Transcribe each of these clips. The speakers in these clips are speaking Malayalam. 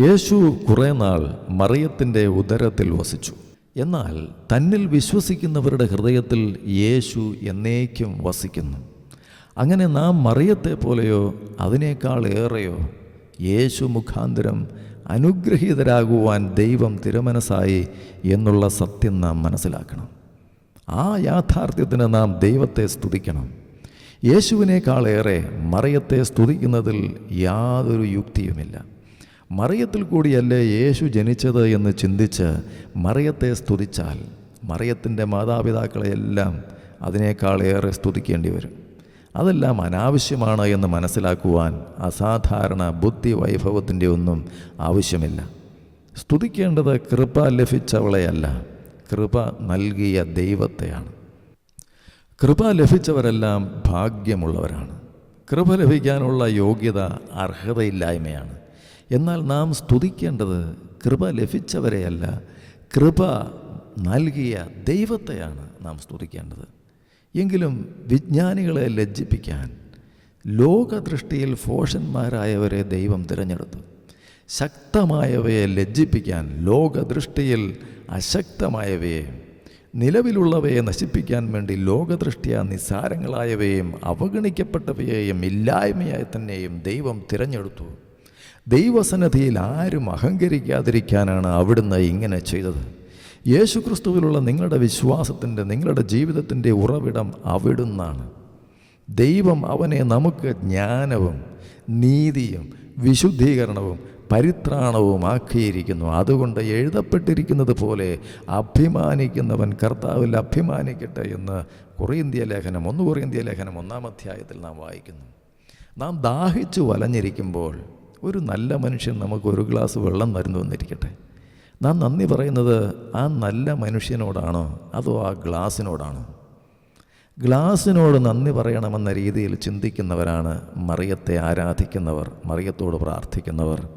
യേശു കുറേ നാൾ മറിയത്തിന്റെ ഉദരത്തിൽ വസിച്ചു. എന്നാൽ തന്നിൽ വിശ്വസിക്കുന്നവരുടെ ഹൃദയത്തിൽ യേശു എന്നേക്കും വസിക്കുന്നു. അങ്ങനെ നാം മറിയത്തെ പോലെയോ അതിനേക്കാൾ ഏറെയോ യേശു മുഖാന്തരം അനുഗ്രഹീതരാകുവാൻ ദൈവം തിരമനസായി എന്നുള്ള സത്യം നാം മനസ്സിലാക്കണം. ആ യാഥാർത്ഥ്യത്തിന് നാം ദൈവത്തെ സ്തുതിക്കണം. യേശുവിനേക്കാളേറെ മറിയത്തെ സ്തുതിക്കുന്നതിൽ യാതൊരു യുക്തിയുമില്ല. മറിയത്തിൽ കൂടിയല്ലേ യേശു ജനിച്ചത് എന്ന് ചിന്തിച്ച് മറിയത്തെ സ്തുതിച്ചാൽ മറിയത്തിന്റെ മാതാപിതാക്കളെയെല്ലാം അതിനേക്കാളേറെ സ്തുതിക്കേണ്ടി വരും. അതെല്ലാം അനാവശ്യമാണ് എന്ന് മനസ്സിലാക്കുവാൻ അസാധാരണ ബുദ്ധി വൈഭവത്തിന്റെ ഒന്നും ആവശ്യമില്ല. സ്തുതിക്കേണ്ടത് കൃപ ലഭിച്ചവളെയല്ല കൃപ നൽകിയ ദൈവത്തെയാണ്. കൃപ ലഭിച്ചവരെല്ലാം ഭാഗ്യമുള്ളവരാണ്. കൃപ ലഭിക്കാനുള്ള യോഗ്യത അർഹതയില്ലായ്മയാണ്. എന്നാൽ നാം സ്തുതിക്കേണ്ടത് കൃപ ലഭിച്ചവരെയല്ല കൃപ നൽകിയ ദൈവത്തെയാണ് നാം സ്തുതിക്കേണ്ടത്. എങ്കിലും വിജ്ഞാനികളെ ലജ്ജിപ്പിക്കാൻ ലോകദൃഷ്ടിയിൽ ഫോഷന്മാരായവരെ ദൈവം തിരഞ്ഞെടുത്തു. ശക്തമായവയെ ലജ്ജിപ്പിക്കാൻ ലോകദൃഷ്ടിയിൽ അശക്തമായവയെ നിലവിലുള്ളവയെ നശിപ്പിക്കാൻ വേണ്ടി ലോകദൃഷ്ടിയ നിസ്സാരങ്ങളായവയെയും അവഗണിക്കപ്പെട്ടവയെയും ഇല്ലായ്മയായി തന്നെയും ദൈവം തിരഞ്ഞെടുത്തു. ദൈവസന്നദ്ധിയിൽ ആരും അഹങ്കരിക്കാതിരിക്കാനാണ് അവിടുന്ന് ഇങ്ങനെ ചെയ്തത്. യേശുക്രിസ്തുവിലുള്ള നിങ്ങളുടെ വിശ്വാസത്തിന്റെ നിങ്ങളുടെ ജീവിതത്തിന്റെ ഉറവിടം അവിടുന്നാണ്. ദൈവം അവനെ നമുക്ക് ജ്ഞാനവും നീതിയും വിശുദ്ധീകരണവും പരിത്രാണവും ആക്കിയിരിക്കുന്നു. അതുകൊണ്ട് എഴുതപ്പെട്ടിരിക്കുന്നത് പോലെ അഭിമാനിക്കുന്നവൻ കർത്താവിൽ അഭിമാനിക്കട്ടെ എന്ന് കൊറിയന്ത്യ ലേഖനം ഒന്ന് കൊറിയന്ത്യ ലേഖനം ഒന്നാം അധ്യായത്തിൽ നാം വായിക്കുന്നു. നാം ദാഹിച്ചു വലഞ്ഞിരിക്കുമ്പോൾ ഒരു നല്ല മനുഷ്യൻ നമുക്ക് ഒരു ഗ്ലാസ് വെള്ളം തരുന്നു എന്നിരിക്കട്ടെ നാം നന്ദി പറയുന്നത് ആ നല്ല മനുഷ്യനോടാണോ? അതോ ആ ഗ്ലാസിനോടാണോ? ഗ്ലാസിനോട് നന്ദി പറയണമെന്ന രീതിയിൽ ചിന്തിക്കുന്നവരാണ് മറിയത്തെ ആരാധിക്കുന്നവർ മറിയത്തോട് പ്രാർത്ഥിക്കുന്നവർ.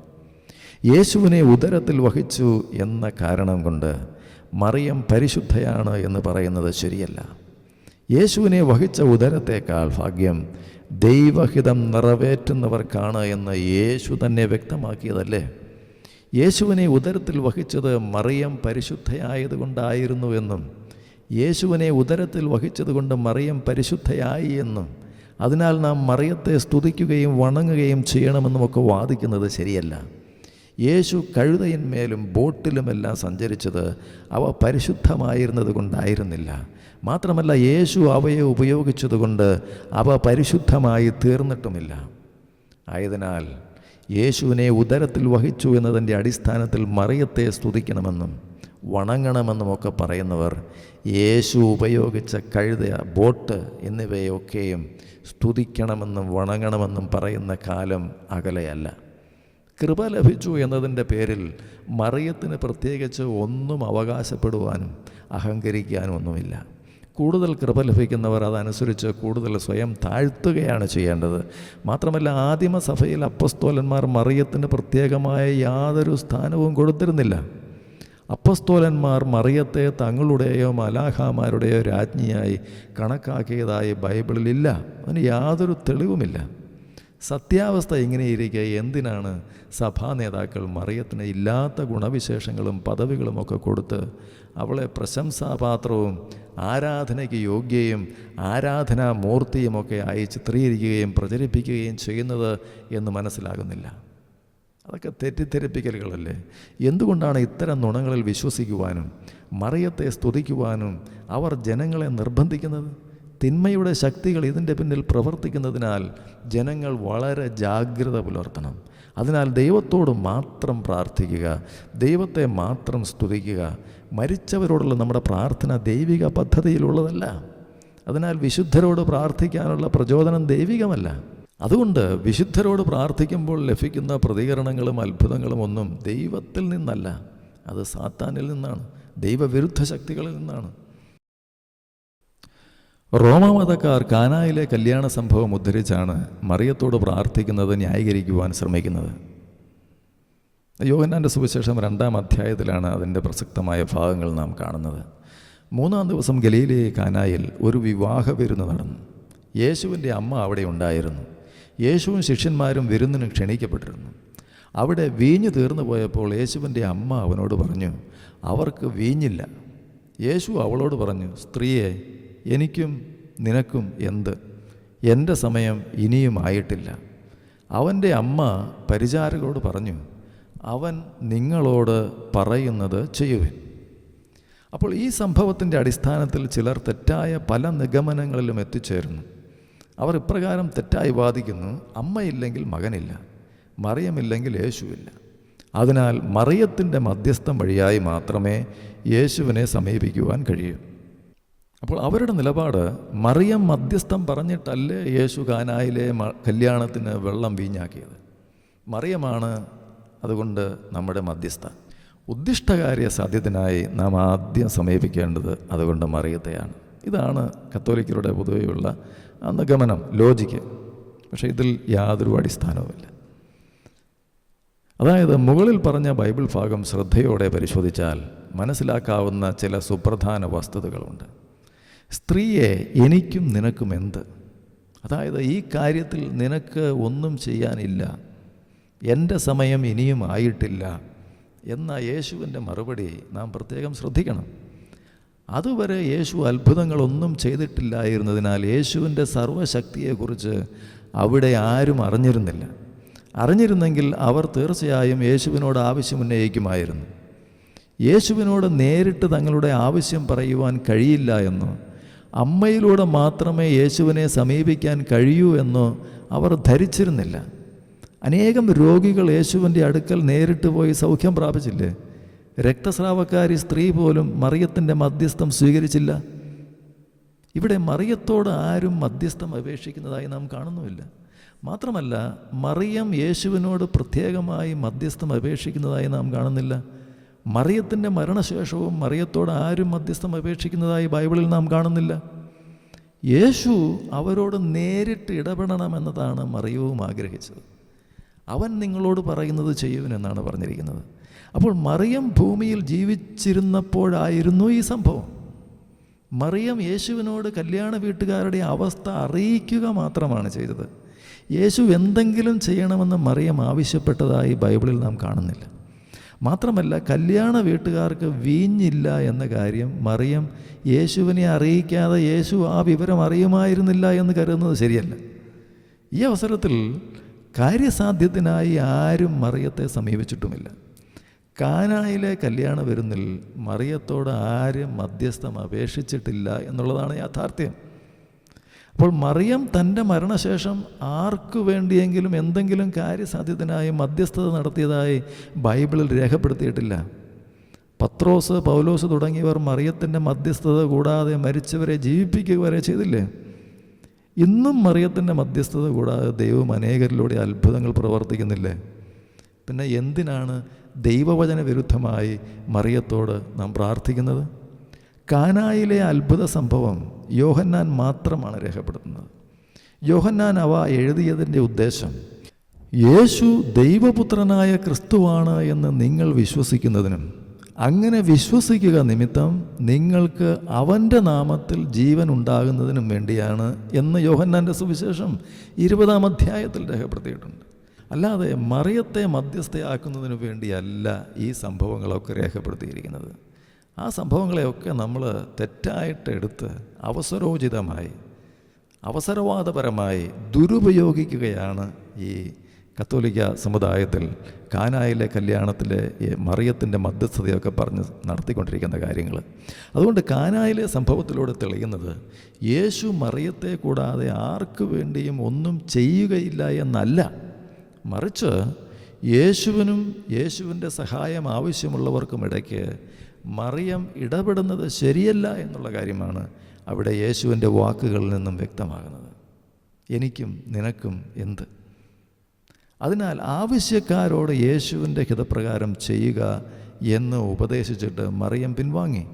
യേശുവിനെ ഉദരത്തിൽ വഹിച്ചു എന്ന കാരണം കൊണ്ട് മറിയം പരിശുദ്ധയാണ് എന്ന് പറയുന്നത് ശരിയല്ല. യേശുവിനെ വഹിച്ച ഉദരത്തേക്കാൾ ഭാഗ്യം ദൈവഹിതം നിറവേറ്റുന്നവർക്കാണ് എന്ന് യേശു തന്നെ വ്യക്തമാക്കിയതല്ലേ? യേശുവിനെ ഉദരത്തിൽ വഹിച്ചത് മറിയം പരിശുദ്ധയായതുകൊണ്ടായിരുന്നു എന്നും യേശുവിനെ ഉദരത്തിൽ വഹിച്ചതുകൊണ്ട് മറിയം പരിശുദ്ധയായി എന്നും അതിനാൽ നാം മറിയത്തെ സ്തുതിക്കുകയും വണങ്ങുകയും ചെയ്യണമെന്നുമൊക്കെ വാദിക്കുന്നത് ശരിയല്ല. യേശു കഴുതയിന്മേലും ബോട്ടിലുമെല്ലാം സഞ്ചരിച്ചത് അവ പരിശുദ്ധമായിരുന്നത് കൊണ്ടായിരുന്നില്ല. മാത്രമല്ല യേശു അവയെ ഉപയോഗിച്ചതുകൊണ്ട് അവ പരിശുദ്ധമായി തീർന്നിട്ടുമില്ല. ആയതിനാൽ യേശുവിനെ ഉദരത്തിൽ വഹിച്ചു എന്നതിന്റെ അടിസ്ഥാനത്തിൽ മറിയത്തെ സ്തുതിക്കണമെന്നും വണങ്ങണമെന്നുമൊക്കെ പറയുന്നവർ യേശു ഉപയോഗിച്ച കഴുത ബോട്ട് എന്നിവയൊക്കെയും സ്തുതിക്കണമെന്നും വണങ്ങണമെന്നും പറയുന്ന കാലം അകലെയല്ല. കൃപ ലഭിച്ചു എന്നതിന്റെ പേരിൽ മറിയത്തിന് പ്രത്യേകിച്ച് ഒന്നും അവകാശപ്പെടുവാനും അഹങ്കരിക്കാനും ഒന്നുമില്ല. കൂടുതൽ കൃപ ലഭിക്കുന്നവർ അതനുസരിച്ച് കൂടുതൽ സ്വയം താഴ്ത്തുകയാണ് ചെയ്യേണ്ടത്. മാത്രമല്ല ആദിമസഭയിൽ അപ്പസ്തോലന്മാർ മറിയത്തിന് പ്രത്യേകമായ യാതൊരു സ്ഥാനവും കൊടുത്തിരുന്നില്ല. അപ്പസ്തോലന്മാർ മറിയത്തെ തങ്ങളുടെയോ മലാഹാമാരുടെയോ രാജ്ഞിയായി കണക്കാക്കിയതായി ബൈബിളിലില്ല അതിന് യാതൊരു തെളിവുമില്ല. സത്യാവസ്ഥ എങ്ങനെയിരിക്കുക എന്തിനാണ് സഭാ നേതാക്കൾ മറിയത്തിന് ഇല്ലാത്ത ഗുണവിശേഷങ്ങളും പദവികളുമൊക്കെ കൊടുത്ത് അവളെ പ്രശംസാപാത്രവും ആരാധനയ്ക്ക് യോഗ്യയും ആരാധനാ മൂർത്തിയുമൊക്കെ ആയി ചിത്രീകരിക്കുകയും പ്രചരിപ്പിക്കുകയും ചെയ്യുന്നത് എന്ന് മനസ്സിലാകുന്നില്ല. അതൊക്കെ തെറ്റിദ്ധരിപ്പിക്കലുകളല്ലേ? എന്തുകൊണ്ടാണ് ഇത്തരം നുണങ്ങളിൽ വിശ്വസിക്കുവാനും മറിയത്തെ സ്തുതിക്കുവാനും അവർ ജനങ്ങളെ നിർബന്ധിക്കുന്നത്? തിന്മയുടെ ശക്തികൾ ഇതിന്റെ പിന്നിൽ പ്രവർത്തിക്കുന്നതിനാൽ ജനങ്ങൾ വളരെ ജാഗ്രത പുലർത്തണം. അതിനാൽ ദൈവത്തോട് മാത്രം പ്രാർത്ഥിക്കുക ദൈവത്തെ മാത്രം സ്തുതിക്കുക. മരിച്ചവരോടുള്ള നമ്മുടെ പ്രാർത്ഥന ദൈവിക പദ്ധതിയിലുള്ളതല്ല. അതിനാൽ വിശുദ്ധരോട് പ്രാർത്ഥിക്കാനുള്ള പ്രചോദനം ദൈവികമല്ല. അതുകൊണ്ട് വിശുദ്ധരോട് പ്രാർത്ഥിക്കുമ്പോൾ ലഭിക്കുന്ന പ്രതികരണങ്ങളും അത്ഭുതങ്ങളും ഒന്നും ദൈവത്തിൽ നിന്നല്ല. അത് സാത്താനിൽ നിന്നാണ്. ദൈവവിരുദ്ധ ശക്തികളിൽ നിന്നാണ്. റോമാമതക്കാർ കാനായിലെ കല്യാണ സംഭവം ഉദ്ധരിച്ചാണ് മറിയത്തോട് പ്രാർത്ഥിക്കുന്നത് ന്യായീകരിക്കുവാൻ ശ്രമിക്കുന്നത്. യോഹന്നാന്റെ സുവിശേഷം രണ്ടാം അധ്യായത്തിലാണ് അതിന്റെ പ്രസക്തമായ ഭാഗങ്ങൾ നാം കാണുന്നത്. മൂന്നാം ദിവസം ഗലീലയെ കാനായിൽ ഒരു വിവാഹ വിരുന്ന് നടന്നു. യേശുവിന്റെ അമ്മ അവിടെ ഉണ്ടായിരുന്നു. യേശുവും ശിഷ്യന്മാരും വിരുന്നിന് ക്ഷണിക്കപ്പെട്ടിരുന്നു. അവിടെ വീഞ്ഞ് തീർന്നു പോയപ്പോൾ യേശുവിന്റെ അമ്മ അവനോട് പറഞ്ഞു അവർക്ക് വീഞ്ഞില്ല. യേശു അവളോട് പറഞ്ഞു സ്ത്രീയെ എനിക്കും നിനക്കും എന്ത്? എന്റെ സമയം ഇനിയും ആയിട്ടില്ല. അവന്റെ അമ്മ പരിചാരകരോട് പറഞ്ഞു അവൻ നിങ്ങളോട് പറയുന്നത് ചെയ്യുവിൻ. അപ്പോൾ ഈ സംഭവത്തിന്റെ അടിസ്ഥാനത്തിൽ ചിലർ തെറ്റായ പല നിഗമനങ്ങളിലും എത്തിച്ചേരുന്നു. അവർ ഇപ്രകാരം തെറ്റായി വാദിക്കുന്നു അമ്മയില്ലെങ്കിൽ മകനില്ല മറിയമില്ലെങ്കിൽ യേശുവില്ല. അതിനാൽ മറിയത്തിന്റെ മധ്യസ്ഥം വഴിയായി മാത്രമേ യേശുവിനെ സമീപിക്കുവാൻ കഴിയൂ. അപ്പോൾ അവരുടെ നിലപാട് മറിയം മധ്യസ്ഥം പറഞ്ഞിട്ടല്ലേ യേശു കാനായിലെ കല്യാണത്തിന് വെള്ളം വീഞ്ഞാക്കിയത്. മറിയമാണ് അതുകൊണ്ട് നമ്മുടെ മധ്യസ്ഥ ഉദ്ദിഷ്ടകാര്യ സാധ്യത്തിനായി നാം ആദ്യം സമീപിക്കേണ്ടത് അതുകൊണ്ട് മറിയത്തെയാണ്. ഇതാണ് കത്തോലിക്കരുടെ പൊതുവെയുള്ള നിഗമനം ലോജിക്ക് പക്ഷേ ഇതിൽ യാതൊരു അടിസ്ഥാനവുമില്ല. അതായത് മുകളിൽ പറഞ്ഞ ബൈബിൾ ഭാഗം ശ്രദ്ധയോടെ പരിശോധിച്ചാൽ മനസ്സിലാക്കാവുന്ന ചില സുപ്രധാന വസ്തുതകളുണ്ട്. സ്ത്രീയെ എനിക്കും നിനക്കും എന്ത്? അതായത് ഈ കാര്യത്തിൽ നിനക്ക് ഒന്നും ചെയ്യാനില്ല. എന്റെ സമയം ഇനിയും ആയിട്ടില്ല എന്ന യേശുവിന്റെ മറുപടി നാം പ്രത്യേകം ശ്രദ്ധിക്കണം. അതുവരെ യേശു അത്ഭുതങ്ങളൊന്നും ചെയ്തിട്ടില്ലായിരുന്നതിനാൽ യേശുവിന്റെ സർവശക്തിയെക്കുറിച്ച് അവിടെ ആരും അറിഞ്ഞിരുന്നില്ല. അറിഞ്ഞിരുന്നെങ്കിൽ അവർ തീർച്ചയായും യേശുവിനോട് ആവശ്യം ഉന്നയിക്കുമായിരുന്നു യേശുവിനോട് നേരിട്ട് തങ്ങളുടെ ആവശ്യം പറയുവാൻ കഴിയില്ല എന്നോ അമ്മയിലൂടെ മാത്രമേ യേശുവിനെ സമീപിക്കാൻ കഴിയൂ എന്ന് അവർ ധരിച്ചിരുന്നില്ല. അനേകം രോഗികൾ യേശുവിന്റെ അടുക്കൽ നേരിട്ട് പോയി സൗഖ്യം പ്രാപിച്ചില്ലേ? രക്തസ്രാവക്കാരി സ്ത്രീ പോലും മറിയത്തിന്റെ മധ്യസ്ഥം സ്വീകരിച്ചില്ല. ഇവിടെ മറിയത്തോട് ആരും മധ്യസ്ഥം അപേക്ഷിക്കുന്നതായി നാം കാണുന്നുമില്ല. മാത്രമല്ല മറിയം യേശുവിനോട് പ്രത്യേകമായി മധ്യസ്ഥം അപേക്ഷിക്കുന്നതായി നാം കാണുന്നില്ല. മറിയത്തിന്റെ മരണശേഷവും മറിയത്തോട് ആരും മധ്യസ്ഥം അപേക്ഷിക്കുന്നതായി ബൈബിളിൽ നാം കാണുന്നില്ല. യേശു അവരോട് നേരിട്ട് ഇടപെടണമെന്നതാണ് മറിയവും ആഗ്രഹിച്ചത്. അവൻ നിങ്ങളോട് പറയുന്നത് ചെയ്യുവനെന്നാണ് പറഞ്ഞിരിക്കുന്നത്. അപ്പോൾ മറിയം ഭൂമിയിൽ ജീവിച്ചിരുന്നപ്പോഴായിരുന്നു ഈ സംഭവം. മറിയം യേശുവിനോട് കല്യാണ വീട്ടുകാരുടെ അവസ്ഥ അറിയിക്കുക മാത്രമാണ് ചെയ്തത്. യേശു എന്തെങ്കിലും ചെയ്യണമെന്ന് മറിയം ആവശ്യപ്പെട്ടതായി ബൈബിളിൽ നാം കാണുന്നില്ല. മാത്രമല്ല കല്യാണ വീട്ടുകാർക്ക് വീഞ്ഞില്ല എന്ന കാര്യം മറിയം യേശുവിനെ അറിയിക്കാതെ യേശു ആ വിവരം അറിയുമായിരുന്നില്ല എന്ന് കരുതുന്നത് ശരിയല്ല. ഈ അവസരത്തിൽ കാര്യസാധ്യത്തിനായി ആരും മറിയത്തെ സമീപിച്ചിട്ടുമില്ല. കാനായിലെ കല്യാണ വിരുന്നിൽ മറിയത്തോട് ആരും മധ്യസ്ഥം അപേക്ഷിച്ചിട്ടില്ല എന്നുള്ളതാണ് യാഥാർത്ഥ്യം. അപ്പോൾ മറിയം തന്റെ മരണശേഷം ആർക്കു വേണ്ടിയെങ്കിലും എന്തെങ്കിലും കാര്യസാധ്യതനായി മധ്യസ്ഥത നടത്തിയതായി ബൈബിളിൽ രേഖപ്പെടുത്തിയിട്ടില്ല. പത്രോസ് പൗലോസ് തുടങ്ങിയവർ മറിയത്തിന്റെ മധ്യസ്ഥത കൂടാതെ മരിച്ചവരെ ജീവിപ്പിക്കുക വരെ ചെയ്തില്ലേ? ഇന്നും മറിയത്തിന്റെ മധ്യസ്ഥത കൂടാതെ ദൈവം അനേകരിലൂടെ അത്ഭുതങ്ങൾ പ്രവർത്തിക്കുന്നില്ലേ? പിന്നെ എന്തിനാണ് ദൈവവചന വിരുദ്ധമായി മറിയത്തോട് നാം പ്രാർത്ഥിക്കുന്നത്? കാനായിലെ അത്ഭുത സംഭവം യോഹന്നാൻ മാത്രമാണ് രേഖപ്പെടുത്തുന്നത്. യോഹന്നാൻ അവ എഴുതിയതിന്റെ ഉദ്ദേശം യേശു ദൈവപുത്രനായ ക്രിസ്തുവാണ് എന്ന് നിങ്ങൾ വിശ്വസിക്കുന്നതിനും അങ്ങനെ വിശ്വസിക്കുക നിമിത്തം നിങ്ങൾക്ക് അവന്റെ നാമത്തിൽ ജീവൻ ഉണ്ടാകുന്നതിനും വേണ്ടിയാണ് എന്ന് യോഹന്നാന്റെ സുവിശേഷം ഇരുപതാം അധ്യായത്തിൽ രേഖപ്പെടുത്തിയിട്ടുണ്ട്. അല്ലാതെ മറിയത്തെ മധ്യസ്ഥയാക്കുന്നതിനു വേണ്ടിയല്ല ഈ സംഭവങ്ങളൊക്കെ രേഖപ്പെടുത്തിയിരിക്കുന്നത്. ആ സംഭവങ്ങളെയൊക്കെ നമ്മൾ തെറ്റായിട്ട് എടുത്ത് അവസരോചിതമായി അവസരവാദപരമായി ദുരുപയോഗിക്കുകയാണ് ഈ കത്തോലിക്ക സമുദായത്തിൽ കാനായിലെ കല്യാണത്തിലെ മറിയത്തിന്റെ മധ്യസ്ഥതയൊക്കെ പറഞ്ഞ് നടത്തിക്കൊണ്ടിരിക്കുന്ന കാര്യങ്ങൾ. അതുകൊണ്ട് കാനായിലെ സംഭവത്തിലൂടെ തെളിയുന്നത് യേശു മറിയത്തെ കൂടാതെ ആർക്കു വേണ്ടിയും ഒന്നും ചെയ്യുകയില്ല എന്നല്ല. മറിച്ച് യേശുവിനും യേശുവിന്റെ സഹായം ആവശ്യമുള്ളവർക്കും ഇടയ്ക്ക് മറിയം ഇടപെടുന്നത് ശരിയല്ല എന്നുള്ള കാര്യമാണ് അവിടെ യേശുവിന്റെ വാക്കുകളിൽ നിന്നും വ്യക്തമാകുന്നത്. എനിക്കും നിനക്കും എന്ത്? അതിനാൽ ആവശ്യക്കാരോട് യേശുവിന്റെ ഹിതപ്രകാരം ചെയ്യുക എന്ന് ഉപദേശിച്ചിട്ട് മറിയം പിൻവാങ്ങി.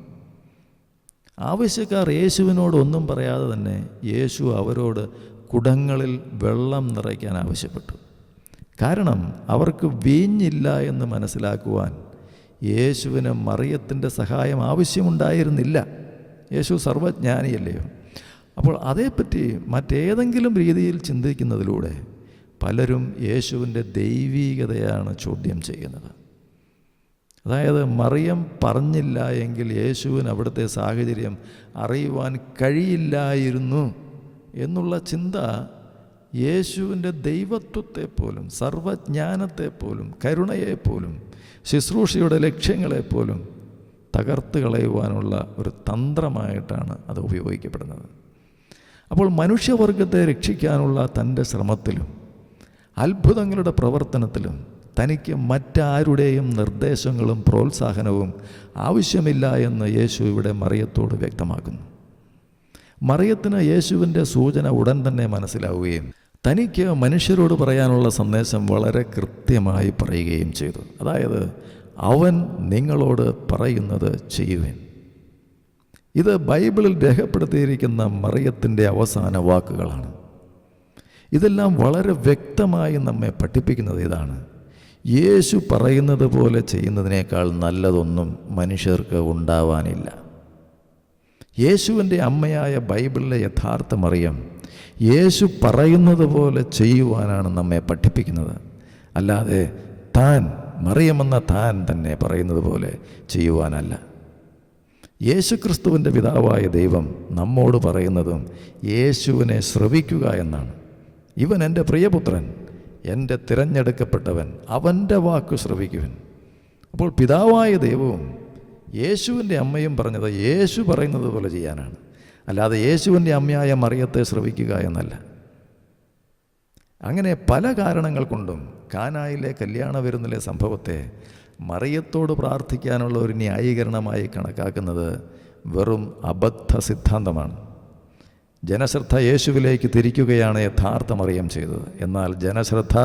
ആവശ്യക്കാർ യേശുവിനോട് ഒന്നും പറയാതെ തന്നെ യേശു അവരോട് കുടങ്ങളിൽ വെള്ളം നിറയ്ക്കാൻ ആവശ്യപ്പെട്ടു. കാരണം അവർക്ക് വീഞ്ഞില്ല എന്ന് മനസ്സിലാക്കുവാൻ യേശുവിന് മറിയത്തിന്റെ സഹായം ആവശ്യമുണ്ടായിരുന്നില്ല. യേശു സർവജ്ഞാനിയല്ലയോ അപ്പോൾ അതേപ്പറ്റി മറ്റേതെങ്കിലും രീതിയിൽ ചിന്തിക്കുന്നതിലൂടെ പലരും യേശുവിന്റെ ദൈവീകതയാണ് ചോദ്യം ചെയ്യുന്നത്. അതായത് മറിയം പറഞ്ഞില്ല എങ്കിൽ യേശുവിന് അവിടുത്തെ സാഹചര്യം അറിയുവാൻ കഴിയില്ലായിരുന്നു എന്നുള്ള ചിന്ത യേശുവിന്റെ ദൈവത്വത്തെപ്പോലും സർവജ്ഞാനത്തെപ്പോലും കരുണയെപ്പോലും പോലും കരുണയെ പോലും ശുശ്രൂഷയുടെ ലക്ഷ്യങ്ങളെപ്പോലും തകർത്ത് കളയുവാനുള്ള ഒരു തന്ത്രമായിട്ടാണ് അത് ഉപയോഗിക്കപ്പെടുന്നത്. അപ്പോൾ മനുഷ്യവർഗത്തെ രക്ഷിക്കാനുള്ള തന്റെ ശ്രമത്തിലും അത്ഭുതങ്ങളുടെ പ്രവർത്തനത്തിലും തനിക്ക് മറ്റാരുടെയും നിർദ്ദേശങ്ങളും പ്രോത്സാഹനവും ആവശ്യമില്ല എന്ന് യേശു ഇവിടെ മറിയത്തോട് വ്യക്തമാക്കുന്നു. മറിയത്തിന് യേശുവിന്റെ സൂചന ഉടൻ തന്നെ മനസ്സിലാവുകയും തനിക്ക് മനുഷ്യരോട് പറയാനുള്ള സന്ദേശം വളരെ കൃത്യമായി പറയുകയും ചെയ്തു. അതായത് അവൻ നിങ്ങളോട് പറയുന്നത് ചെയ്യുവിൻ. ഇത് ബൈബിളിൽ രേഖപ്പെടുത്തിയിരിക്കുന്ന മറിയത്തിന്റെ അവസാന വാക്കുകളാണ്. ഇതെല്ലാം വളരെ വ്യക്തമായി നമ്മെ പഠിപ്പിക്കുന്നത് ഇതാണ്. യേശു പറയുന്നത് പോലെ ചെയ്യുന്നതിനേക്കാൾ നല്ലതൊന്നും മനുഷ്യർക്ക് ഉണ്ടാവാനില്ല. യേശുവിന്റെ അമ്മയായ ബൈബിളിലെ യഥാർത്ഥം അറിയാം യേശു പറയുന്നത് പോലെ ചെയ്യുവാനാണ് നമ്മെ പഠിപ്പിക്കുന്നത്. അല്ലാതെ താൻ മറിയമെന്ന താൻ തന്നെ പറയുന്നത് പോലെ ചെയ്യുവാനല്ല. യേശുക്രിസ്തുവിന്റെ പിതാവായ ദൈവം നമ്മോട് പറയുന്നതും യേശുവിനെ ശ്രവിക്കുക എന്നാണ്. ഇവൻ എന്റെ പ്രിയപുത്രൻ എന്റെ തിരഞ്ഞെടുക്കപ്പെട്ടവൻ അവന്റെ വാക്ക് ശ്രവിക്കുവൻ. അപ്പോൾ പിതാവായ ദൈവവും യേശുവിന്റെ അമ്മയും പറഞ്ഞത് യേശു പറയുന്നത് പോലെ ചെയ്യാനാണ്. അല്ലാതെ യേശുവിന്റെ അമ്മയായ മറിയത്തെ ശ്രവിക്കുക എന്നല്ല. അങ്ങനെ പല കാരണങ്ങൾ കൊണ്ടും കാനായിലെ കല്യാണ വിരുന്നിലെ സംഭവത്തെ മറിയത്തോട് പ്രാർത്ഥിക്കാനുള്ള ഒരു ന്യായീകരണമായി കണക്കാക്കുന്നത് വെറും അബദ്ധ സിദ്ധാന്തമാണ്. ജനശ്രദ്ധ യേശുവിലേക്ക് തിരിക്കുകയാണ് യഥാർത്ഥ മറിയം ചെയ്തത്. എന്നാൽ ജനശ്രദ്ധ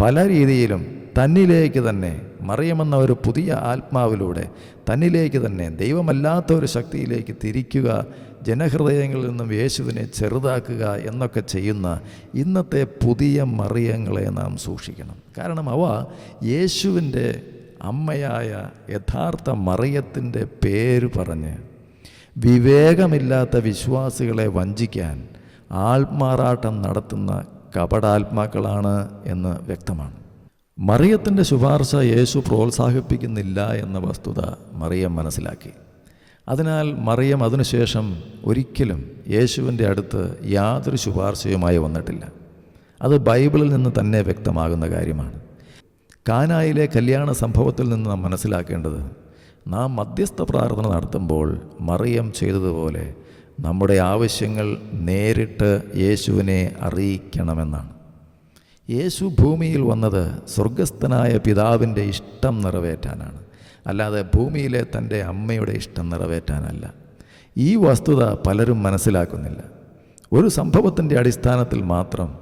പല രീതിയിലും തന്നിലേക്ക് തന്നെ മറിയമെന്ന ഒരു പുതിയ ആത്മാവിലൂടെ തന്നിലേക്ക് തന്നെ ദൈവമല്ലാത്ത ഒരു ശക്തിയിലേക്ക് തിരിക്കുക ജനഹൃദയങ്ങളിൽ നിന്നും യേശുവിനെ ചെറുതാക്കുക എന്നൊക്കെ ചെയ്യുന്ന ഇന്നത്തെ പുതിയ മറിയങ്ങളെ നാം സൂക്ഷിക്കണം. കാരണം അവ യേശുവിന്റെ അമ്മയായ യഥാർത്ഥ മറിയത്തിന്റെ പേര് പറഞ്ഞ് വിവേകമില്ലാത്ത വിശ്വാസികളെ വഞ്ചിക്കാൻ ആത്മാറാട്ടം നടത്തുന്ന കപടാത്മാക്കളാണ് എന്ന് വ്യക്തമാണ്. മറിയത്തിന്റെ ശുപാർശ യേശു പ്രോത്സാഹിപ്പിക്കുന്നില്ല എന്ന വസ്തുത മറിയം മനസ്സിലാക്കി. അതിനാൽ മറിയം അതിനുശേഷം ഒരിക്കലും യേശുവിന്റെ അടുത്ത് യാതൊരു ശുപാർശയുമായി വന്നിട്ടില്ല. അത് ബൈബിളിൽ നിന്ന് തന്നെ വ്യക്തമാകുന്ന കാര്യമാണ്. കാനായിലെ കല്യാണ സംഭവത്തിൽ നിന്ന് നാം മനസ്സിലാക്കേണ്ടത് നാം മധ്യസ്ഥ പ്രാർത്ഥന നടത്തുമ്പോൾ മറിയം ചെയ്തതുപോലെ നമ്മുടെ ആവശ്യങ്ങൾ നേരിട്ട് യേശുവിനെ അറിയിക്കണമെന്നാണ്. യേശു ഭൂമിയിൽ വന്നത് സ്വർഗസ്ഥനായ പിതാവിന്റെ ഇഷ്ടം നിറവേറ്റാനാണ്. അല്ലാതെ ഭൂമിയിലെ തന്റെ അമ്മയുടെ ഇഷ്ടം നിറവേറ്റാനല്ല. ഈ വസ്തുത പലരും മനസ്സിലാക്കുന്നില്ല. ഒരു സംഭവത്തിന്റെ അടിസ്ഥാനത്തിൽ മാത്രം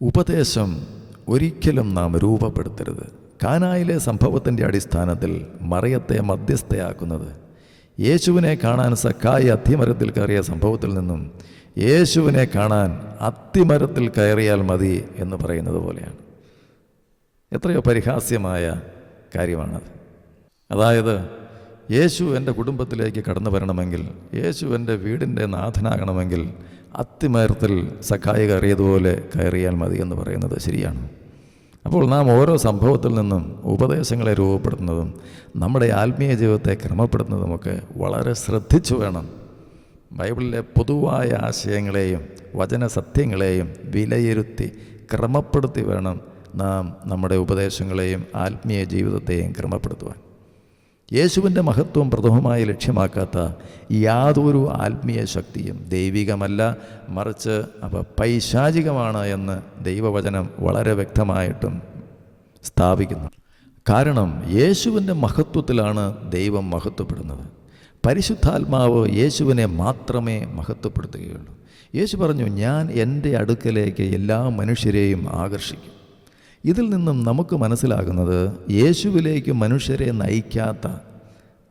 ഉപദേശം ഒരിക്കലും നാം രൂപപ്പെടുത്തരുത്. കാനായിലെ സംഭവത്തിന്റെ അടിസ്ഥാനത്തിൽ മറിയത്തെ മധ്യസ്ഥയാക്കുന്നത് യേശുവിനെ കാണാൻ സക്കായി അധ്യമരത്തിൽ കയറിയ സംഭവത്തിൽ നിന്നും യേശുവിനെ കാണാൻ അത്തിമരത്തിൽ കയറിയാൽ മതി എന്ന് പറയുന്നത് പോലെയാണ്. എത്രയോ പരിഹാസ്യമായ കാര്യമാണത്. അതായത് യേശു എന്റെ കുടുംബത്തിലേക്ക് കടന്നു വരണമെങ്കിൽ യേശു എന്റെ വീടിന്റെ നാഥനാകണമെങ്കിൽ അത്തിമരത്തിൽ സഖായി കയറിയതുപോലെ കയറിയാൽ മതി എന്ന് പറയുന്നത് ശരിയാണ്. അപ്പോൾ നാം ഓരോ സംഭവത്തിൽ നിന്നും ഉപദേശങ്ങളെ രൂപപ്പെടുത്തുന്നതും നമ്മുടെ ആത്മീയ ജീവിതത്തെ ക്രമപ്പെടുത്തുന്നതുമൊക്കെ വളരെ ശ്രദ്ധിച്ചു വേണം ബൈബിളിലെ പൊതുവായ ആശയങ്ങളെയും വചന സത്യങ്ങളെയും വിലയിരുത്തി ക്രമപ്പെടുത്തി വേണം നാം നമ്മുടെ ഉപദേശങ്ങളെയും ആത്മീയ ജീവിതത്തെയും ക്രമപ്പെടുത്തുവാൻ. യേശുവിന്റെ മഹത്വം പ്രഥമമായി ലക്ഷ്യമാക്കാത്ത യാതൊരു ആത്മീയ ശക്തിയും ദൈവികമല്ല മറിച്ച് അവ പൈശാചികമാണ് എന്ന് ദൈവവചനം വളരെ വ്യക്തമായിട്ടും സ്ഥാപിക്കുന്നു. കാരണം യേശുവിന്റെ മഹത്വത്തിലാണ് ദൈവം മഹത്വപ്പെടുന്നത്. പരിശുദ്ധാത്മാവ് യേശുവിനെ മാത്രമേ മഹത്വപ്പെടുത്തുകയുള്ളൂ. യേശു പറഞ്ഞു ഞാൻ എന്റെ അടുക്കലേക്ക് എല്ലാ മനുഷ്യരെയും ആകർഷിക്കും. ഇതിൽ നിന്നും നമുക്ക് മനസ്സിലാകുന്നത് യേശുവിലേക്ക് മനുഷ്യരെ നയിക്കാത്ത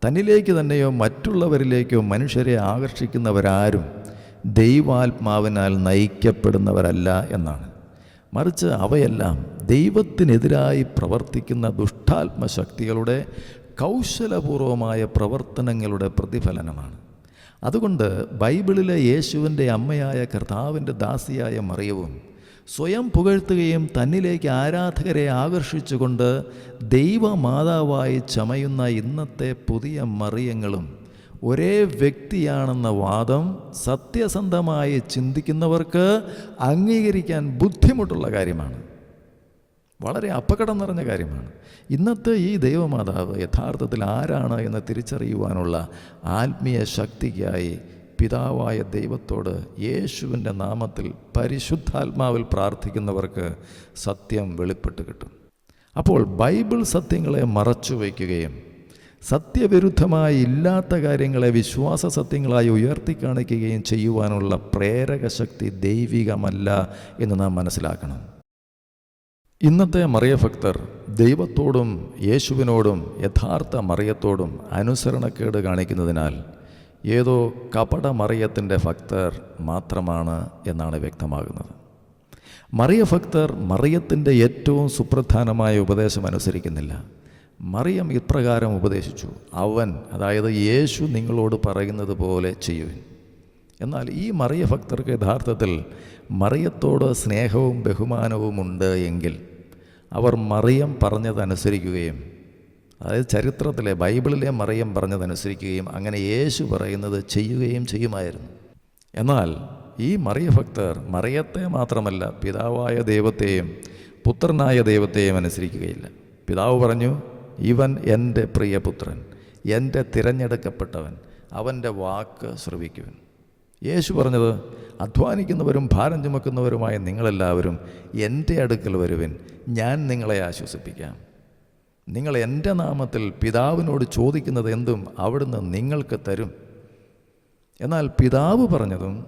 തന്നിലേക്ക് തന്നെയോ മറ്റുള്ളവരിലേക്കോ മനുഷ്യരെ ആകർഷിക്കുന്നവരാരും ദൈവാത്മാവിനാൽ നയിക്കപ്പെടുന്നവരല്ല എന്നാണ്. മറിച്ച് അവയെല്ലാം ദൈവത്തിനെതിരായി പ്രവർത്തിക്കുന്ന ദുഷ്ടാത്മശക്തികളുടെ കൗശലപൂർവമായ പ്രവർത്തനങ്ങളുടെ പ്രതിഫലനമാണ്. അതുകൊണ്ട് ബൈബിളിലെ യേശുവിന്റെ അമ്മയായ കർത്താവിന്റെ ദാസിയായ മറിയവും സ്വയം പുകഴ്ത്തുകയും തന്നിലേക്ക് ആരാധകരെ ആകർഷിച്ചുകൊണ്ട് ദൈവമാതാവായി ചമയുന്ന ഇന്നത്തെ പുതിയ മറിയങ്ങളും ഒരേ വ്യക്തിയാണെന്ന വാദം സത്യസന്ധമായി ചിന്തിക്കുന്നവർക്ക് അംഗീകരിക്കാൻ ബുദ്ധിമുട്ടുള്ള കാര്യമാണ്. വളരെ അപകടം നിറഞ്ഞ കാര്യമാണ്. ഇന്നത്തെ ഈ ദൈവമാതാവ് യഥാർത്ഥത്തിൽ ആരാണ് എന്ന് തിരിച്ചറിയുവാനുള്ള ആത്മീയ ശക്തിക്കായി പിതാവായ ദൈവത്തോട് യേശുവിന്റെ നാമത്തിൽ പരിശുദ്ധാത്മാവിൽ പ്രാർത്ഥിക്കുന്നവർക്ക് സത്യം വെളിപ്പെട്ട് കിട്ടും. അപ്പോൾ ബൈബിൾ സത്യങ്ങളെ മറച്ചു വയ്ക്കുകയും സത്യവിരുദ്ധമായി ഇല്ലാത്ത കാര്യങ്ങളെ വിശ്വാസ സത്യങ്ങളായി ഉയർത്തി കാണിക്കുകയും ചെയ്യുവാനുള്ള പ്രേരക ശക്തി ദൈവികമല്ല എന്ന് നാം മനസ്സിലാക്കണം. ഇന്നത്തെ മറിയ മറിയഭക്തർ ദൈവത്തോടും യേശുവിനോടും യഥാർത്ഥ മറിയത്തോടും അനുസരണക്കേട് കാണിക്കുന്നതിനാൽ ഏതോ കപട മറിയത്തിന്റെ ഭക്തർ മാത്രമാണ് എന്നാണ് വ്യക്തമാകുന്നത്. മറിയ ഭക്തർ മറിയത്തിന്റെ ഏറ്റവും സുപ്രധാനമായ ഉപദേശം അനുസരിക്കുന്നില്ല. മറിയം ഇപ്രകാരം ഉപദേശിച്ചു അവൻ അതായത് യേശു നിങ്ങളോട് പറയുന്നത് പോലെ ചെയ്യുവിൻ. എന്നാൽ ഈ മറിയ ഭക്തർക്ക് യഥാർത്ഥത്തിൽ മറിയത്തോട് സ്നേഹവും ബഹുമാനവും ഉണ്ട് എങ്കിൽ അവർ മറിയം പറഞ്ഞതനുസരിക്കുകയും അതായത് ചരിത്രത്തിലെ ബൈബിളിലെ മറിയം പറഞ്ഞതനുസരിക്കുകയും അങ്ങനെ യേശു പറയുന്നത് ചെയ്യുകയും ചെയ്യുമായിരുന്നു. എന്നാൽ ഈ മറിയ ഭക്തർ മറിയത്തെ മാത്രമല്ല പിതാവായ ദൈവത്തെയും പുത്രനായ ദൈവത്തെയും അനുസരിക്കുകയില്ല. പിതാവ് പറഞ്ഞു ഇവൻ എന്റെ പ്രിയപുത്രൻ എന്റെ തിരഞ്ഞെടുക്കപ്പെട്ടവൻ അവന്റെ വാക്ക് ശ്രവിക്കുവൻ. യേശു പറഞ്ഞത് അധ്വാനിക്കുന്നവരും ഭാരം ചുമക്കുന്നവരുമായ നിങ്ങളെല്ലാവരും എന്റെ അടുക്കൽ വരുവിൻ ഞാൻ നിങ്ങളെ ആശ്വസിപ്പിക്കാം. നിങ്ങൾ എന്റെ നാമത്തിൽ പിതാവിനോട് ചോദിക്കുന്നത് എന്തും അവിടുന്ന് നിങ്ങൾക്ക് തരും. എന്നാൽ പിതാവ് പറഞ്ഞതും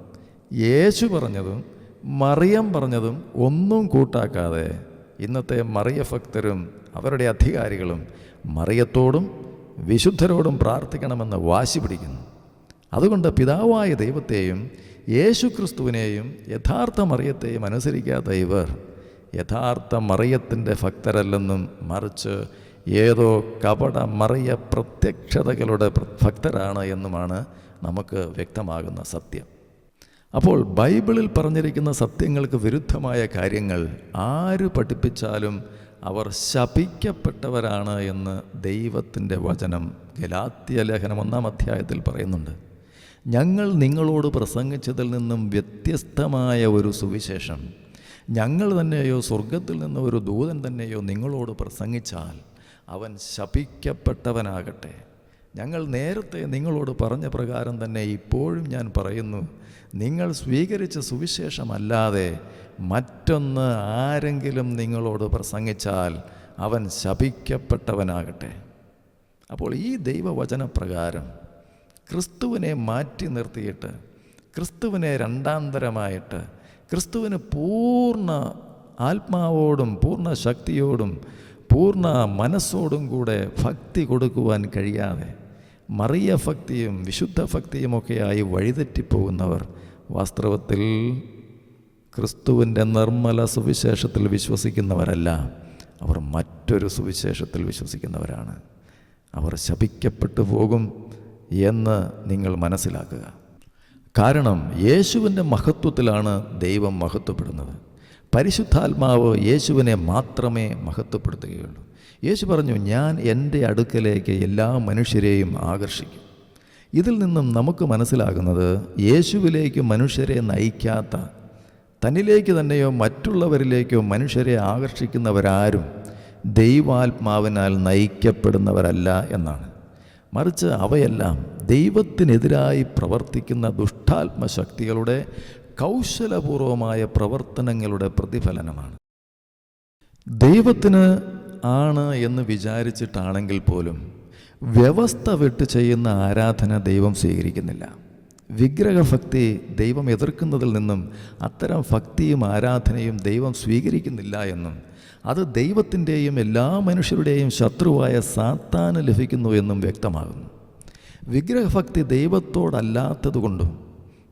യേശു പറഞ്ഞതും മറിയം പറഞ്ഞതും ഒന്നും കൂട്ടാക്കാതെ ഇന്നത്തെ മറിയ ഭക്തരും അവരുടെ അധികാരികളും മറിയത്തോടും വിശുദ്ധരോടും പ്രാർത്ഥിക്കണമെന്ന് വാശി പിടിക്കുന്നു. അതുകൊണ്ട് പിതാവായ ദൈവത്തെയും യേശു ക്രിസ്തുവിനെയും യഥാർത്ഥ മറിയത്തെയും അനുസരിക്കാത്ത ഇവർ യഥാർത്ഥ മറിയത്തിന്റെ ഭക്തരല്ലെന്നും മറിച്ച് ഏതോ കപട മറിയ പ്രത്യക്ഷതകളുടെ പ്ര- ഭക്തരാണ് എന്നുമാണ് നമുക്ക് വ്യക്തമാകുന്ന സത്യം. അപ്പോൾ ബൈബിളിൽ പറഞ്ഞിരിക്കുന്ന സത്യങ്ങൾക്ക് വിരുദ്ധമായ കാര്യങ്ങൾ ആര് പഠിപ്പിച്ചാലും അവർ ശപിക്കപ്പെട്ടവരാണ് എന്ന് ദൈവത്തിന്റെ വചനം ഗലാത്യ ലേഖനം ഒന്നാം അധ്യായത്തിൽ പറയുന്നുണ്ട്. ഞങ്ങൾ നിങ്ങളോട് പ്രസംഗിച്ചതിൽ നിന്നും വ്യത്യസ്തമായ ഒരു സുവിശേഷം. ഞങ്ങൾ തന്നെയോ സ്വർഗത്തിൽ നിന്ന് ഒരു ദൂതൻ തന്നെയോ നിങ്ങളോട് പ്രസംഗിച്ചാൽ അവൻ ശപിക്കപ്പെട്ടവനാകട്ടെ. ഞങ്ങൾ നേരത്തെ നിങ്ങളോട് പറഞ്ഞ പ്രകാരം തന്നെ ഇപ്പോഴും ഞാൻ പറയുന്നു നിങ്ങൾ സ്വീകരിച്ച സുവിശേഷമല്ലാതെ മറ്റൊന്ന് ആരെങ്കിലും നിങ്ങളോട് പ്രസംഗിച്ചാൽ അവൻ ശപിക്കപ്പെട്ടവനാകട്ടെ. അപ്പോൾ ഈ ദൈവവചനപ്രകാരം ക്രിസ്തുവിനെ മാറ്റി നിർത്തിയിട്ട് ക്രിസ്തുവിനെ രണ്ടാന്തരമായിട്ട് ക്രിസ്തുവിന് പൂർണ ആത്മാവോടും പൂർണ ശക്തിയോടും പൂർണ മനസ്സോടും കൂടെ ഭക്തി കൊടുക്കുവാൻ കഴിയാതെ മറിയ ഭക്തിയും വിശുദ്ധ ഭക്തിയുമൊക്കെയായി വഴിതെറ്റിപ്പോകുന്നവർ വാസ്തവത്തിൽ ക്രിസ്തുവിന്റെ നിർമ്മല സുവിശേഷത്തിൽ വിശ്വസിക്കുന്നവരല്ല. അവർ മറ്റൊരു സുവിശേഷത്തിൽ വിശ്വസിക്കുന്നവരാണ്. അവർ ശപിക്കപ്പെട്ടു പോകും. എന്ന് നിങ്ങൾ മനസ്സിലാക്കുക. കാരണം യേശുവിന്റെ മഹത്വത്തിലാണ് ദൈവം മഹത്വപ്പെടുന്നത്. പരിശുദ്ധാത്മാവ് യേശുവിനെ മാത്രമേ മഹത്വപ്പെടുത്തുകയുള്ളൂ. യേശു പറഞ്ഞു ഞാൻ എന്റെ അടുക്കലേക്ക് എല്ലാ മനുഷ്യരെയും ആകർഷിക്കും. ഇതിൽ നിന്നും നമുക്ക് മനസ്സിലാകുന്നത് യേശുവിലേക്ക് മനുഷ്യരെ നയിക്കാത്ത തന്നിലേക്ക് തന്നെയോ മറ്റുള്ളവരിലേക്കോ മനുഷ്യരെ ആകർഷിക്കുന്നവരാരും ദൈവാത്മാവിനാൽ നയിക്കപ്പെടുന്നവരല്ല എന്നാണ്. മറിച്ച് അവയെല്ലാം ദൈവത്തിനെതിരായി പ്രവർത്തിക്കുന്ന ദുഷ്ടാത്മശക്തികളുടെ കൗശലപൂർവമായ പ്രവർത്തനങ്ങളുടെ പ്രതിഫലനമാണ്. ദൈവത്തിന് ആണ് എന്ന് വിചാരിച്ചിട്ടാണെങ്കിൽ പോലും വ്യവസ്ഥ വിട്ട് ചെയ്യുന്ന ആരാധന ദൈവം സ്വീകരിക്കുന്നില്ല. വിഗ്രഹഭക്തി ദൈവം എതിർക്കുന്നതിൽ നിന്നും അത്തരം ഭക്തിയും ആരാധനയും ദൈവം സ്വീകരിക്കുന്നില്ല എന്നും അത് ദൈവത്തിന്റെയും എല്ലാ മനുഷ്യരുടെയും ശത്രുവായ സാത്താന് ലഭിക്കുന്നു എന്നും വ്യക്തമാകുന്നു. വിഗ്രഹഭക്തി ദൈവത്തോടല്ലാത്തതുകൊണ്ടും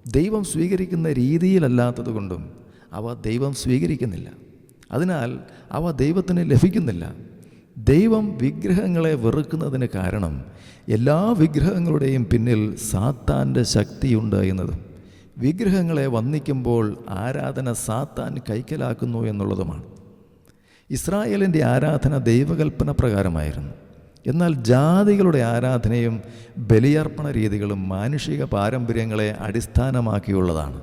ദൈവം സ്വീകരിക്കുന്ന രീതിയിലല്ലാത്തതുകൊണ്ടും അവ ദൈവം സ്വീകരിക്കുന്നില്ല. അതിനാൽ അവ ദൈവത്തിന് ലഭിക്കുന്നില്ല. ദൈവം വിഗ്രഹങ്ങളെ വെറുക്കുന്നതിന് കാരണം എല്ലാ വിഗ്രഹങ്ങളുടെയും പിന്നിൽ സാത്താന്റെ ശക്തിയുണ്ട് എന്നതും വിഗ്രഹങ്ങളെ വന്ദിക്കുമ്പോൾ ആരാധന സാത്താൻ കൈക്കലാക്കുന്നു എന്നുള്ളതുമാണ്. ഇസ്രായേലിന്റെ ആരാധന ദൈവകൽപ്പന പ്രകാരമായിരുന്നു. എന്നാൽ ജാതികളുടെ ആരാധനയും ബലിയർപ്പണ രീതികളും മാനുഷിക പാരമ്പര്യങ്ങളെ അടിസ്ഥാനമാക്കിയുള്ളതാണ്.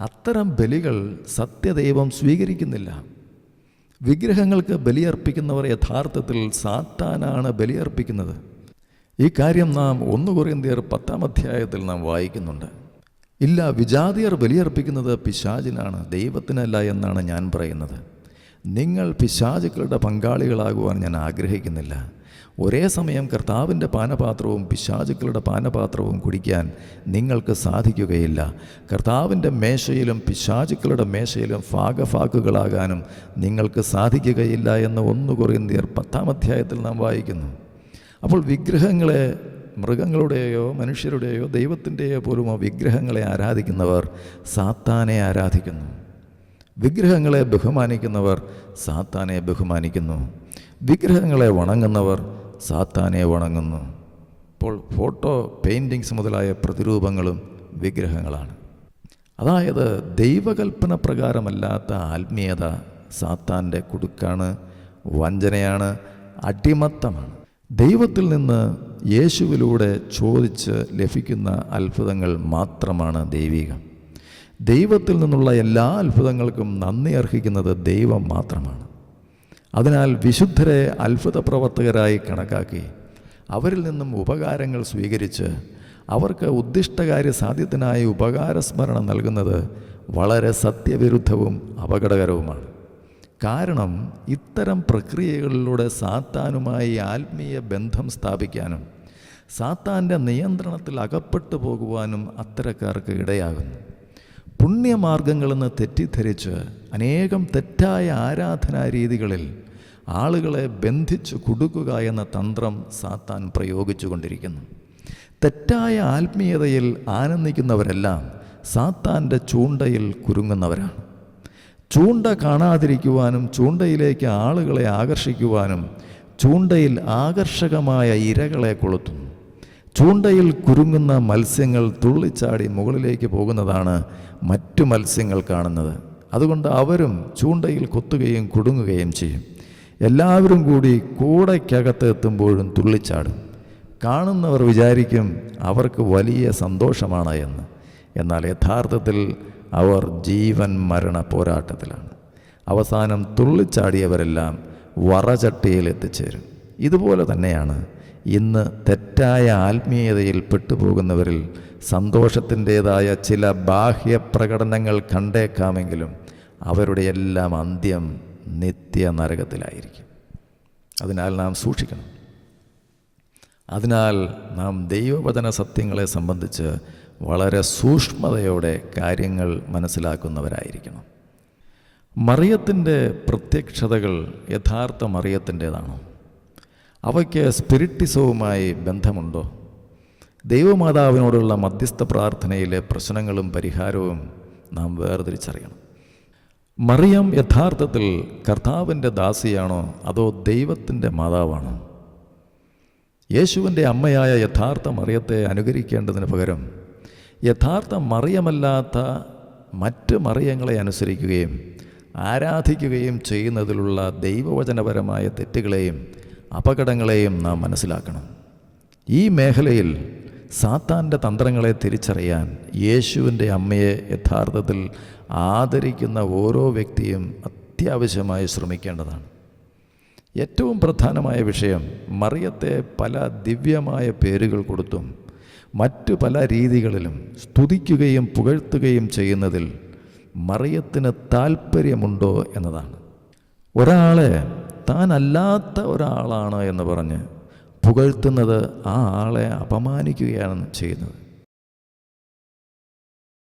അത്തരം ബലികൾ സത്യദൈവം സ്വീകരിക്കുന്നില്ല. വിഗ്രഹങ്ങൾക്ക് ബലിയർപ്പിക്കുന്നവർ യഥാർത്ഥത്തിൽ സാത്താനാണ് ബലിയർപ്പിക്കുന്നത്. ഈ കാര്യം നാം ഒന്ന് കൊറിയന്തിയർ പത്താം അധ്യായത്തിൽ നാം വായിക്കുന്നുണ്ട്. ഇല്ല വിജാതിയർ ബലിയർപ്പിക്കുന്നത് പിശാചിനാണ് ദൈവത്തിനല്ല എന്നാണ് ഞാൻ പറയുന്നത്. നിങ്ങൾ പിശാചുക്കളുടെ പങ്കാളികളാകുവാൻ ഞാൻ ആഗ്രഹിക്കുന്നില്ല. ഒരേ സമയം കർത്താവിന്റെ പാനപാത്രവും പിശാചുക്കളുടെ പാനപാത്രവും കുടിക്കാൻ നിങ്ങൾക്ക് സാധിക്കുകയില്ല. കർത്താവിന്റെ മേശയിലും പിശാചുക്കളുടെ മേശയിലും ഭാഗഭാക്കുകളാകാനും നിങ്ങൾക്ക് സാധിക്കുകയില്ല എന്ന് ഒന്ന് കൊറിയന്തിയർ പത്താം അധ്യായത്തിൽ നാം വായിക്കുന്നു. അപ്പോൾ വിഗ്രഹങ്ങളെ മൃഗങ്ങളുടെയോ മനുഷ്യരുടെയോ ദൈവത്തിന്റെയോ പോലും ആ വിഗ്രഹങ്ങളെ ആരാധിക്കുന്നവർ സാത്താനെ ആരാധിക്കുന്നു. വിഗ്രഹങ്ങളെ ബഹുമാനിക്കുന്നവർ സാത്താനെ ബഹുമാനിക്കുന്നു. വിഗ്രഹങ്ങളെ വണങ്ങുന്നവർ സാത്താനെ വണങ്ങുന്നു. ഇപ്പോൾ ഫോട്ടോ പെയിന്റിങ്സ് മുതലായ പ്രതിരൂപങ്ങളും വിഗ്രഹങ്ങളാണ്. അതായത് ദൈവകൽപ്പന പ്രകാരമല്ലാത്ത ആത്മീയത സാത്താന്റെ കുടുക്കാണ് വഞ്ചനയാണ് അടിമത്തമാണ്. ദൈവത്തിൽ നിന്ന് യേശുവിലൂടെ ചോദിച്ച് ലഭിക്കുന്ന അത്ഭുതങ്ങൾ മാത്രമാണ് ദൈവികം. ദൈവത്തിൽ നിന്നുള്ള എല്ലാ അത്ഭുതങ്ങൾക്കും നന്ദി അർഹിക്കുന്നത് ദൈവം മാത്രമാണ്. അതിനാൽ വിശുദ്ധരെ അത്ഭുത പ്രവർത്തകരായി കണക്കാക്കി അവരിൽ നിന്നും ഉപകാരങ്ങൾ സ്വീകരിച്ച് അവർക്ക് ഉദ്ദിഷ്ടകാര്യ സാധ്യത്തിനായി ഉപകാരസ്മരണം നൽകുന്നത് വളരെ സത്യവിരുദ്ധവും അപകടകരവുമാണ്. കാരണം ഇത്തരം പ്രക്രിയകളിലൂടെ സാത്താനുമായി ആത്മീയ ബന്ധം സ്ഥാപിക്കാനും സാത്താന്റെ നിയന്ത്രണത്തിൽ അകപ്പെട്ടു പോകുവാനും അത്തരക്കാർക്ക് ഇടയാകുന്നു. പുണ്യമാർഗങ്ങളെന്ന് തെറ്റിദ്ധരിച്ച് അനേകം തെറ്റായ ആരാധനാ രീതികളിൽ ആളുകളെ ബന്ധിച്ചു കുടുക്കുക എന്ന തന്ത്രം സാത്താൻ പ്രയോഗിച്ചുകൊണ്ടിരിക്കുന്നു. തെറ്റായ ആത്മീയതയിൽ ആനന്ദിക്കുന്നവരെല്ലാം സാത്താന്റെ ചൂണ്ടയിൽ കുരുങ്ങുന്നവരാണ്. ചൂണ്ട കാണാതിരിക്കുവാനും ചൂണ്ടയിലേക്ക് ആളുകളെ ആകർഷിക്കുവാനും ചൂണ്ടയിൽ ആകർഷകമായ ഇരകളെ കൊളുത്തുന്നു. ചൂണ്ടയിൽ കുരുങ്ങുന്ന മത്സ്യങ്ങൾ തുള്ളിച്ചാടി മുകളിലേക്ക് പോകുന്നതാണ് മറ്റു മത്സ്യങ്ങൾ കാണുന്നത്. അതുകൊണ്ട് അവരും ചൂണ്ടയിൽ കൊത്തുകയും കുടുങ്ങുകയും ചെയ്യും. എല്ലാവരും കൂടി കൂടയ്ക്കകത്ത് എത്തുമ്പോഴും തുള്ളിച്ചാടും. കാണുന്നവർ വിചാരിക്കും അവർക്ക് വലിയ സന്തോഷമാണ് എന്ന്. എന്നാൽ യഥാർത്ഥത്തിൽ അവർ ജീവൻ മരണ പോരാട്ടത്തിലാണ്. അവസാനം തുള്ളിച്ചാടിയവരെല്ലാം വറചട്ടിയിൽ എത്തിച്ചേരും. ഇതുപോലെ തന്നെയാണ് ഇന്ന് തെറ്റായ ആത്മീയതയിൽ പെട്ടുപോകുന്നവരിൽ സന്തോഷത്തിന്റേതായ ചില ബാഹ്യ പ്രകടനങ്ങൾ കണ്ടേക്കാമെങ്കിലും അവരുടെ എല്ലാം അന്ത്യം നിത്യ നരകത്തിലായിരിക്കും അതിനാൽ നാം സൂക്ഷിക്കണം. അതിനാൽ നാം ദൈവവചന സത്യങ്ങളെ സംബന്ധിച്ച് വളരെ സൂക്ഷ്മതയോടെ കാര്യങ്ങൾ മനസ്സിലാക്കുന്നവരായിരിക്കണം. മറിയത്തിന്റെ പ്രത്യക്ഷതകൾ യഥാർത്ഥ മറിയത്തിന്റേതാണോ. അവയ്ക്ക് സ്പിരിറ്റിസവുമായി ബന്ധമുണ്ടോ? ദൈവമാതാവിനോടുള്ള മധ്യസ്ഥ പ്രാർത്ഥനയിലെ പ്രശ്നങ്ങളും പരിഹാരവും നാം വേർതിരിച്ചറിയണം. മറിയം യഥാർത്ഥത്തിൽ കർത്താവിന്റെ ദാസിയാണോ അതോ ദൈവത്തിന്റെ മാതാവാണോ? യേശുവിന്റെ അമ്മയായ യഥാർത്ഥ മറിയത്തെ അനുകരിക്കേണ്ടതിന് പകരം യഥാർത്ഥ മറിയമല്ലാത്ത മറ്റ് മറിയങ്ങളെ അനുസരിക്കുകയും ആരാധിക്കുകയും ചെയ്യുന്നതിലുള്ള ദൈവവചനപരമായ തെറ്റുകളെയും അപകടങ്ങളെയും നാം മനസ്സിലാക്കണം. ഈ മേഖലയിൽ സാത്താന്റെ തന്ത്രങ്ങളെ തിരിച്ചറിയാൻ യേശുവിന്റെ അമ്മയെ യഥാർത്ഥത്തിൽ ആദരിക്കുന്ന ഓരോ വ്യക്തിയും അത്യാവശ്യമായി ശ്രമിക്കേണ്ടതാണ്. ഏറ്റവും പ്രധാനമായ വിഷയം മറിയത്തെ പല ദിവ്യമായ പേരുകൾ കൊടുത്തും മറ്റു പല രീതികളിലും സ്തുതിക്കുകയും പുകഴ്ത്തുകയും ചെയ്യുന്നതിൽ മറിയത്തിന് താല്പര്യമുണ്ടോ എന്നതാണ്. ഒരാളെ താൻ അല്ലാത്ത ഒരാളാണ് എന്ന് പറഞ്ഞ് പുകഴ്ത്തുന്നത് ആ ആളെ അപമാനിക്കുകയാണ് ചെയ്യുന്നത്.